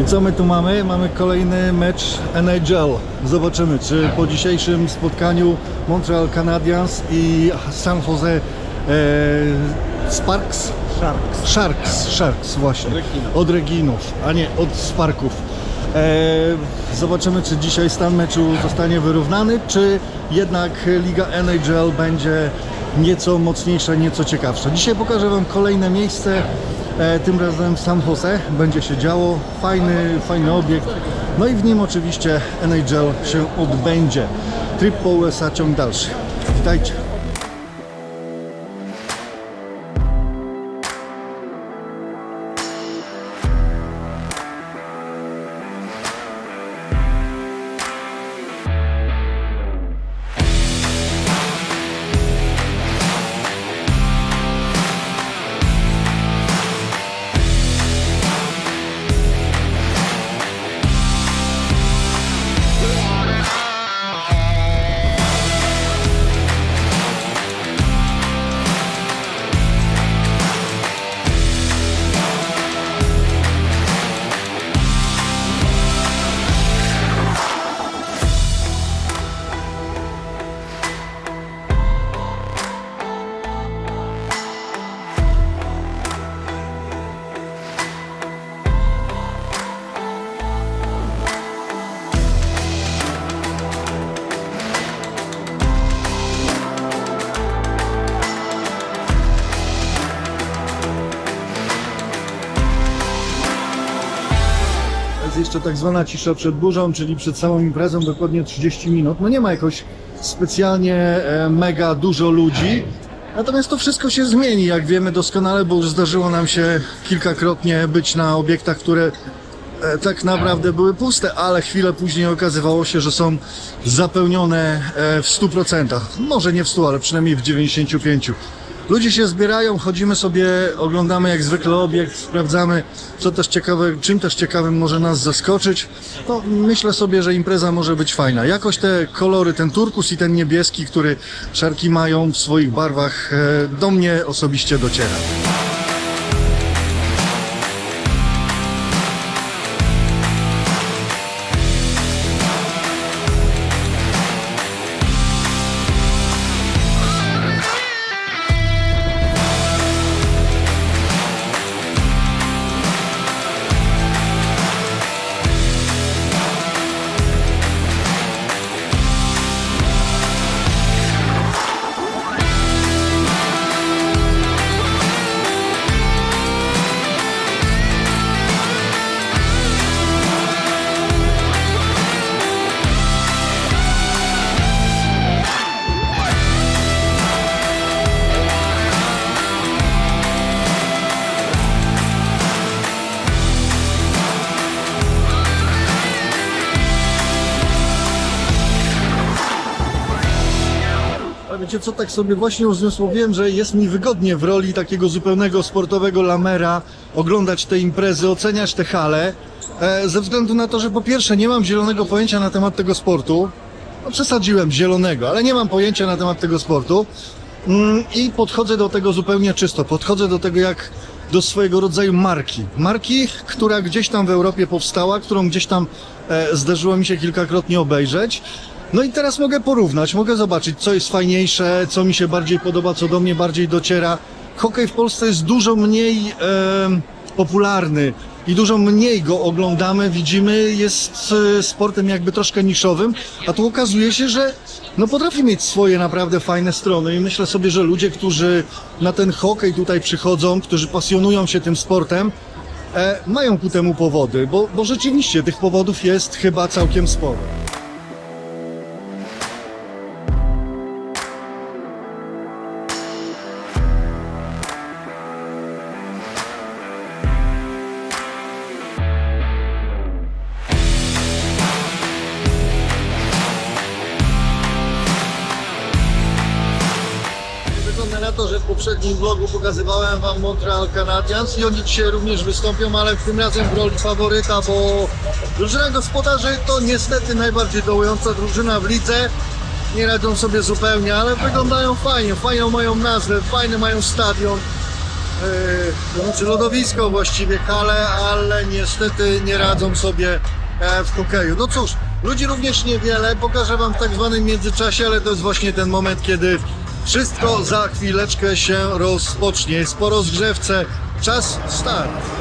I co my tu mamy? Mamy kolejny mecz NHL. Zobaczymy, czy po dzisiejszym spotkaniu Montreal Canadiens i San Jose e, Sparks? Sharks. Sharks, Sharks właśnie. Od Reginów, a nie od Sparków. E, zobaczymy, czy dzisiaj stan meczu zostanie wyrównany, czy jednak Liga NHL będzie nieco mocniejsza, nieco ciekawsza. Dzisiaj pokażę Wam kolejne miejsce, e, tym razem w San Jose. Będzie się działo, fajny, fajny obiekt. No i w nim oczywiście NHL się odbędzie. Trip po USA ciąg dalszy. Witajcie. Jeszcze tak zwana cisza przed burzą, czyli przed całą imprezą dokładnie 30 minut. No nie ma jakoś specjalnie e, mega dużo ludzi. Natomiast to wszystko się zmieni, jak wiemy doskonale, bo już zdarzyło nam się kilkakrotnie być na obiektach, które e, tak naprawdę były puste, ale chwilę później okazywało się, że są zapełnione e, w 100%. Może nie w 100, ale przynajmniej w 95%. Ludzie się zbierają, chodzimy sobie, oglądamy jak zwykle obiekt, sprawdzamy, co też ciekawe, czym też ciekawym może nas zaskoczyć. No, myślę sobie, że impreza może być fajna. Jakoś te kolory, ten turkus i ten niebieski, który szarki mają w swoich barwach, e, do mnie osobiście dociera. Wiecie co, tak sobie właśnie uzmysłowiłem, że jest mi wygodnie w roli takiego zupełnego sportowego lamera oglądać te imprezy, oceniać te hale, e, ze względu na to, że po pierwsze nie mam zielonego pojęcia na temat tego sportu, no przesadziłem zielonego, ale nie mam pojęcia na temat tego sportu mm, i podchodzę do tego zupełnie czysto, podchodzę do tego jak do swojego rodzaju marki. Marki, która gdzieś tam w Europie powstała, którą gdzieś tam e, zdarzyło mi się kilkakrotnie obejrzeć. No i teraz mogę porównać, mogę zobaczyć, co jest fajniejsze, co mi się bardziej podoba, co do mnie bardziej dociera. Hokej w Polsce jest dużo mniej em, popularny i dużo mniej go oglądamy, widzimy, jest e, sportem jakby troszkę niszowym, a tu okazuje się, że no potrafi mieć swoje naprawdę fajne strony i myślę sobie, że ludzie, którzy na ten hokej tutaj przychodzą, którzy pasjonują się tym sportem, e, mają ku temu powody, bo, bo rzeczywiście tych powodów jest chyba całkiem sporo. Pokazywałem Wam Montreal Canadiens i oni dzisiaj również wystąpią, ale tym razem w roli faworyta, bo drużyna gospodarzy to niestety najbardziej dołująca drużyna w lidze. nie radzą sobie zupełnie, ale wyglądają fajnie, fajną mają nazwę, fajny mają stadion. Yy, znaczy lodowisko właściwie, hale, ale niestety nie radzą sobie e, w hokeju. No cóż, ludzi również niewiele, pokażę wam w tak zwanym międzyczasie, ale to jest właśnie ten moment, kiedy wszystko za chwileczkę się rozpocznie. Jest po rozgrzewce, czas start.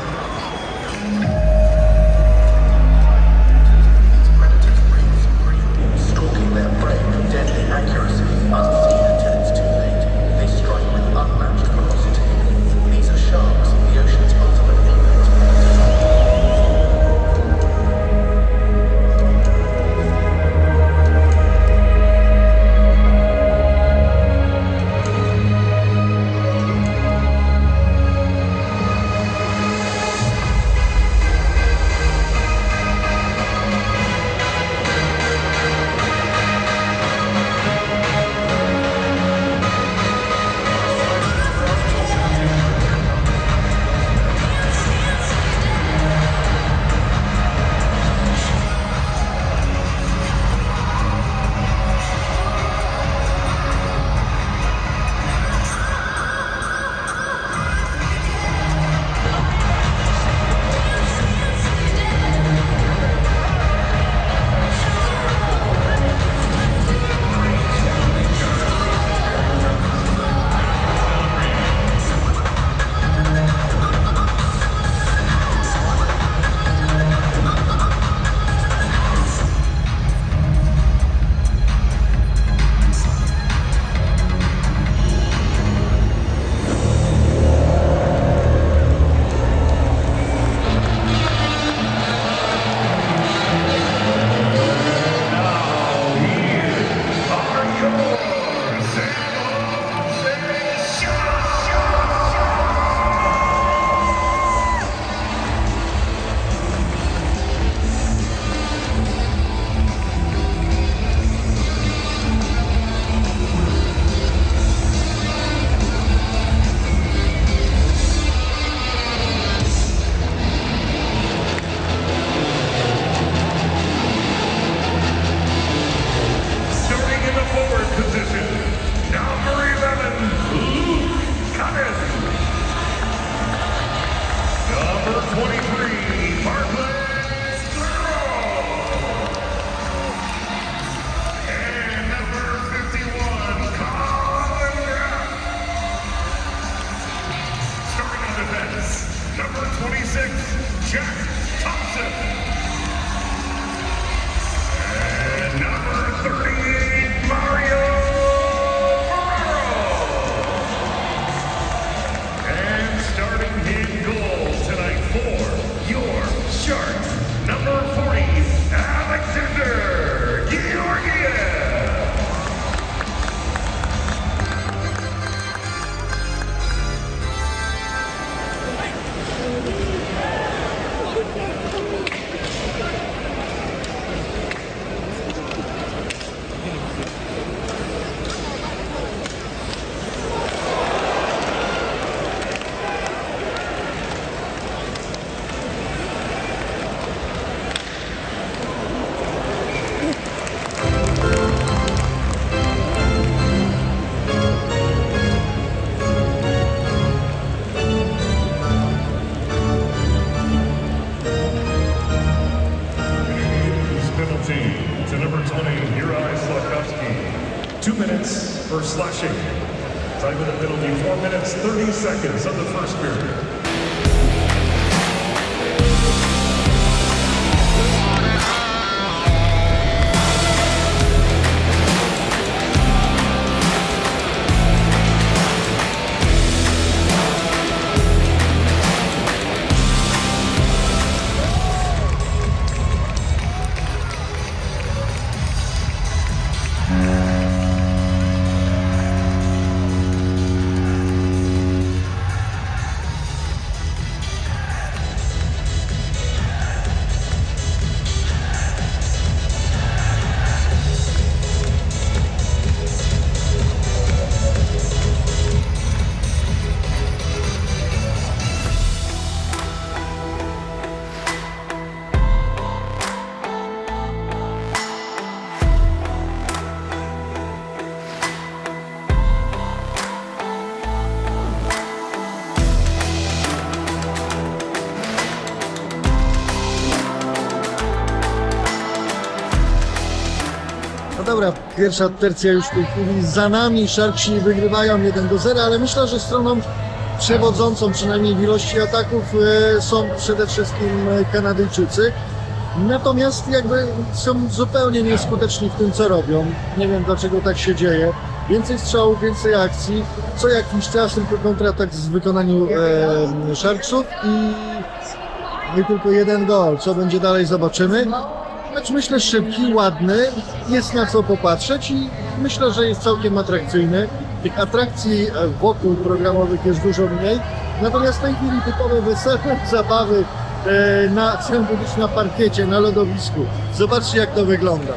Penalty to number 20, Uri Slakowski. Two minutes for slashing. Time of the penalty, four minutes, 30 seconds of the first period. Pierwsza tercja już w tej chwili za nami, Sharksi wygrywają 1 do 0, ale myślę, że stroną przewodzącą przynajmniej w ilości ataków e, są przede wszystkim Kanadyjczycy. Natomiast jakby są zupełnie nieskuteczni w tym, co robią. Nie wiem dlaczego tak się dzieje. Więcej strzałów, więcej akcji. Co jakiś czas tylko kontratak w wykonaniu e, Sharksów i, i tylko jeden gol. Co będzie dalej zobaczymy. Mecz myślę szybki, ładny, jest na co popatrzeć i myślę, że jest całkiem atrakcyjny. Tych atrakcji e, wokół programowych jest dużo mniej, natomiast w tej chwili typowe weselne zabawy e, na, chcę powiedzieć, na parkiecie, na lodowisku. Zobaczcie jak to wygląda.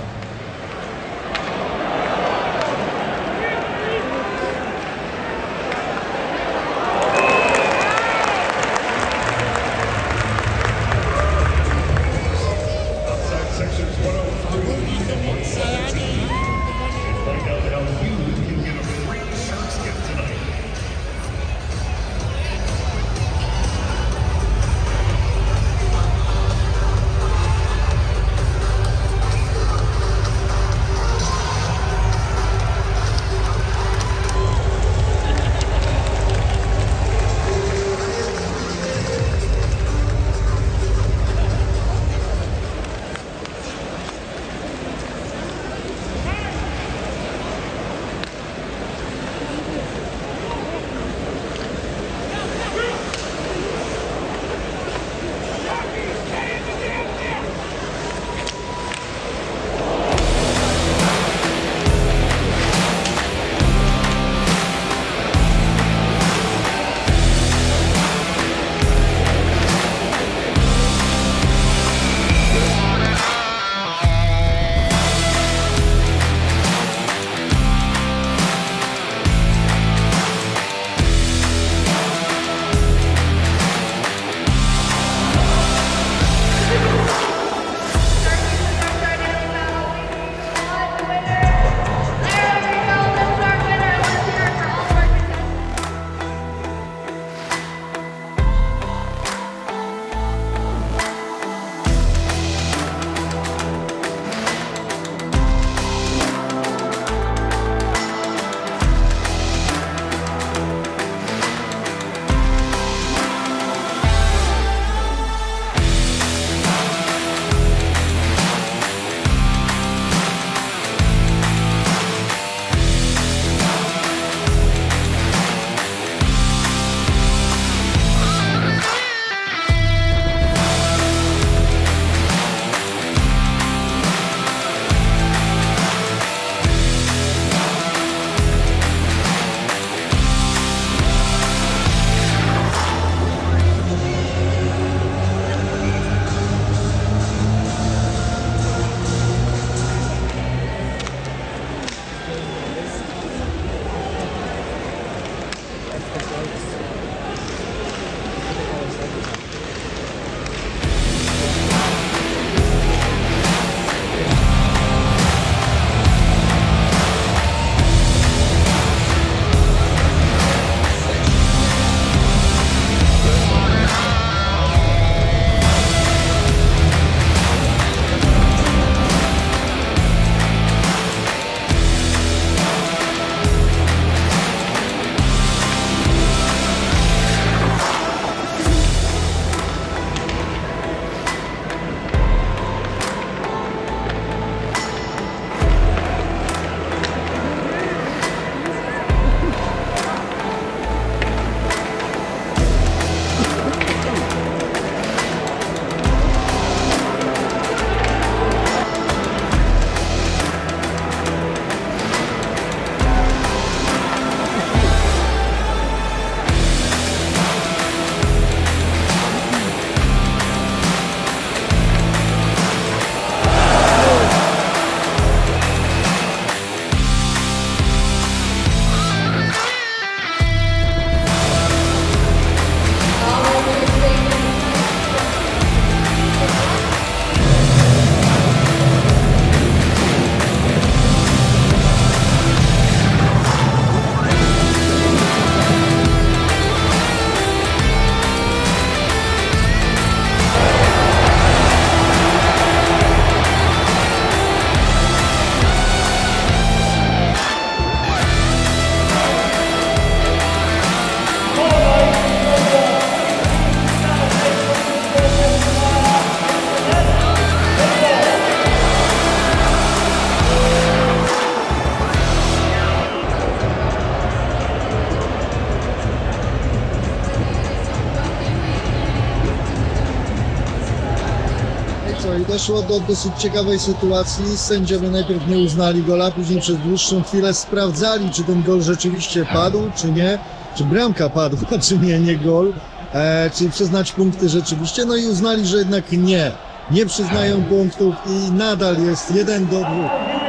Doszło do dosyć ciekawej sytuacji. Sędziowie najpierw nie uznali gola, później przez dłuższą chwilę sprawdzali, czy ten gol rzeczywiście padł, czy nie, czy bramka padła, czy nie, nie gol, e, czyli przyznać punkty rzeczywiście, no i uznali, że jednak nie. Nie przyznają punktów i nadal jest 1 do 2.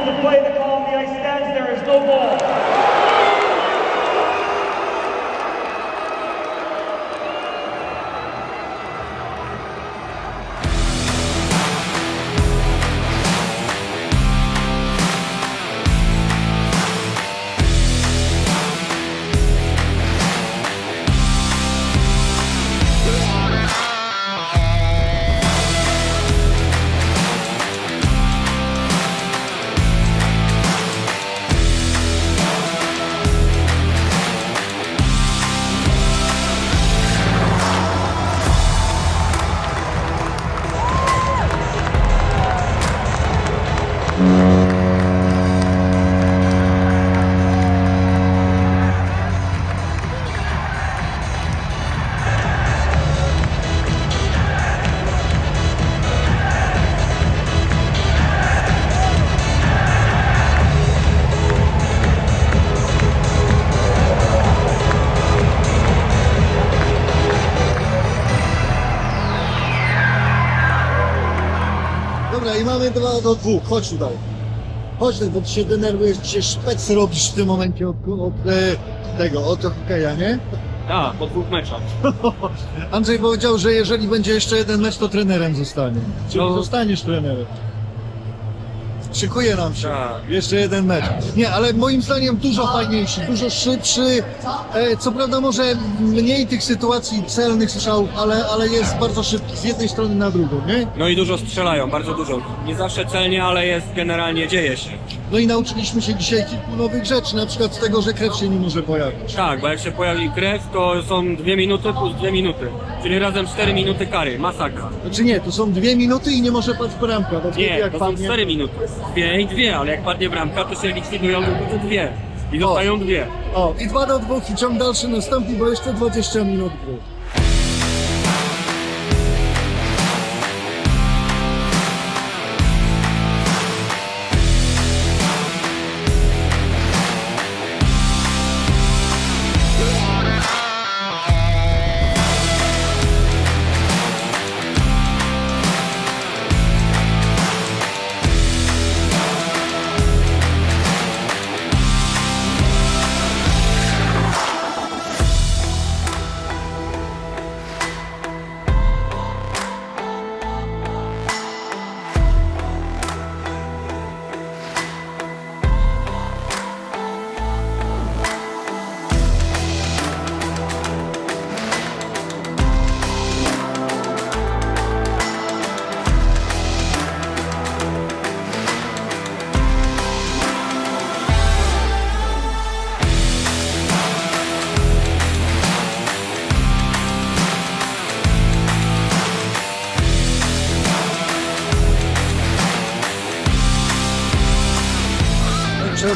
do 2. Chodź tutaj. Chodź tutaj, bo ty się denerwujesz, ty się szpec robisz w tym momencie od, od e, tego, od hokeja, nie? Tak, po dwóch meczach. Andrzej powiedział, że jeżeli będzie jeszcze jeden mecz, to trenerem zostanie. Czyli No. zostaniesz trenerem. Szykuje nam się. Jeszcze jeden mecz. Nie, ale moim zdaniem dużo fajniejszy, dużo szybszy. E, co prawda może mniej tych sytuacji celnych strzałów, ale, ale jest bardzo szybki z jednej strony na drugą, nie? No i dużo strzelają, bardzo dużo. Nie zawsze celnie, ale jest generalnie, dzieje się. No i nauczyliśmy się dzisiaj kilku nowych rzeczy, na przykład tego, że krew się nie może pojawić. Tak, bo jak się pojawi krew, to są dwie minuty plus dwie minuty. Czyli razem cztery minuty kary. Masakra. Znaczy nie, to są dwie minuty i nie może paść bramka, bo wtedy Nie, jak to są padnie... cztery minuty. Dwie i dwie, ale jak padnie bramka, to się likwidują tylko te dwie. I zostają dwie. O, i dwa do dwóch i ciąg dalszy nastąpi, bo jeszcze 20 minut gry.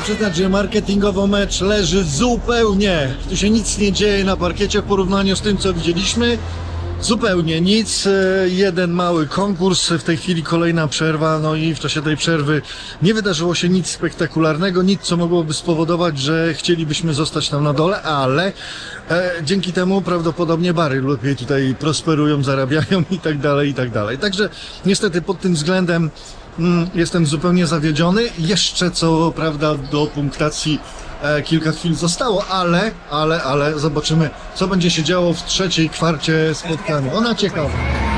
Przyznać, że marketingowo mecz leży zupełnie. Tu się nic nie dzieje na parkiecie w porównaniu z tym, co widzieliśmy. Zupełnie nic. E, Jeden mały konkurs, w tej chwili kolejna przerwa, no i w czasie tej przerwy nie wydarzyło się nic spektakularnego, nic, co mogłoby spowodować, że chcielibyśmy zostać tam na dole, ale e, dzięki temu prawdopodobnie bary lepiej tutaj prosperują, zarabiają i tak dalej, i tak dalej. Także niestety pod tym względem Jestem zupełnie zawiedziony. Jeszcze co prawda do punktacji e, kilka chwil zostało, ale, ale, ale zobaczymy, co będzie się działo w trzeciej kwarcie spotkania. Ona ciekawa.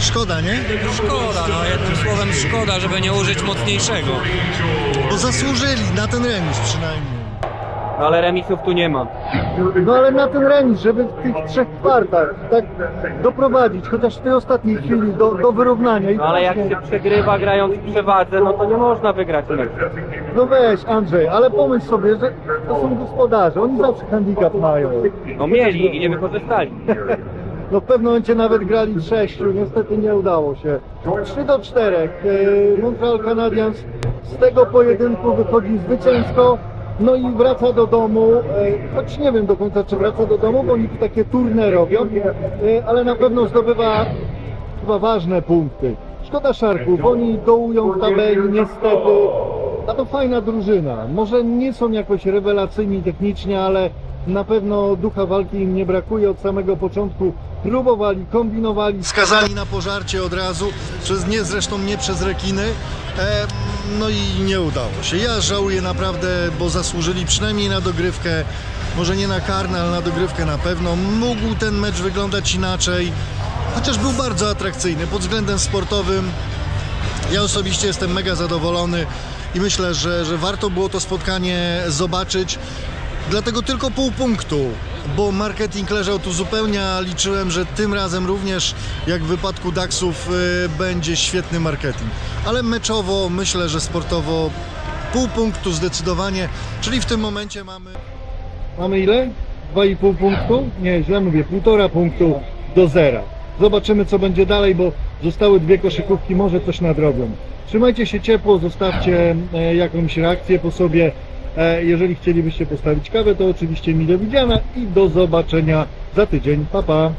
Szkoda, nie? Szkoda, no jednym słowem szkoda, żeby nie użyć mocniejszego. Bo zasłużyli na ten remis przynajmniej. Ale remisów tu nie ma. No ale na ten remis, żeby w tych trzech kwartach tak doprowadzić, chociaż w tej ostatniej chwili do, do wyrównania. I No ale jak właśnie- się przegrywa grając w przewadze, no to nie można wygrać meczu. No weź Andrzej, ale pomyśl sobie, że to są gospodarze, oni zawsze handicap mają. No mieli i nie wykorzystali. No w pewnym momencie nawet grali w sześciu, niestety nie udało się. 3 do 4. e, Montreal Canadiens z tego pojedynku wychodzi zwycięsko. No i wraca do domu, e, choć nie wiem do końca czy wraca do domu, bo oni tu takie turne robią, e, ale na pewno zdobywa chyba ważne punkty. Szkoda Szarków, oni dołują w tabeli niestety, a to fajna drużyna. Może nie są jakoś rewelacyjni technicznie, ale na pewno ducha walki im nie brakuje od samego początku. Próbowali, kombinowali, skazali na pożarcie od razu, przez nie zresztą nie przez rekiny. E, no i nie udało się. Ja żałuję naprawdę, bo zasłużyli przynajmniej na dogrywkę. Może nie na karne, ale na dogrywkę na pewno. Mógł ten mecz wyglądać inaczej. Chociaż był bardzo atrakcyjny pod względem sportowym. Ja osobiście jestem mega zadowolony i myślę, że, że warto było to spotkanie zobaczyć. Dlatego tylko pół punktu, bo marketing leżał tu zupełnie, a liczyłem, że tym razem również, jak w wypadku Daxów, y, będzie świetny marketing. Ale meczowo, myślę, że sportowo pół punktu zdecydowanie, czyli w tym momencie mamy... Mamy ile? 2,5 punktu? Nie, źle mówię, półtora punktu do zera. Zobaczymy co będzie dalej, bo zostały dwie koszykówki, może coś nadrobią. Trzymajcie się ciepło, zostawcie e, jakąś reakcję po sobie. E, jeżeli chcielibyście postawić kawę, to oczywiście mile widziana i do zobaczenia za tydzień. Pa, pa!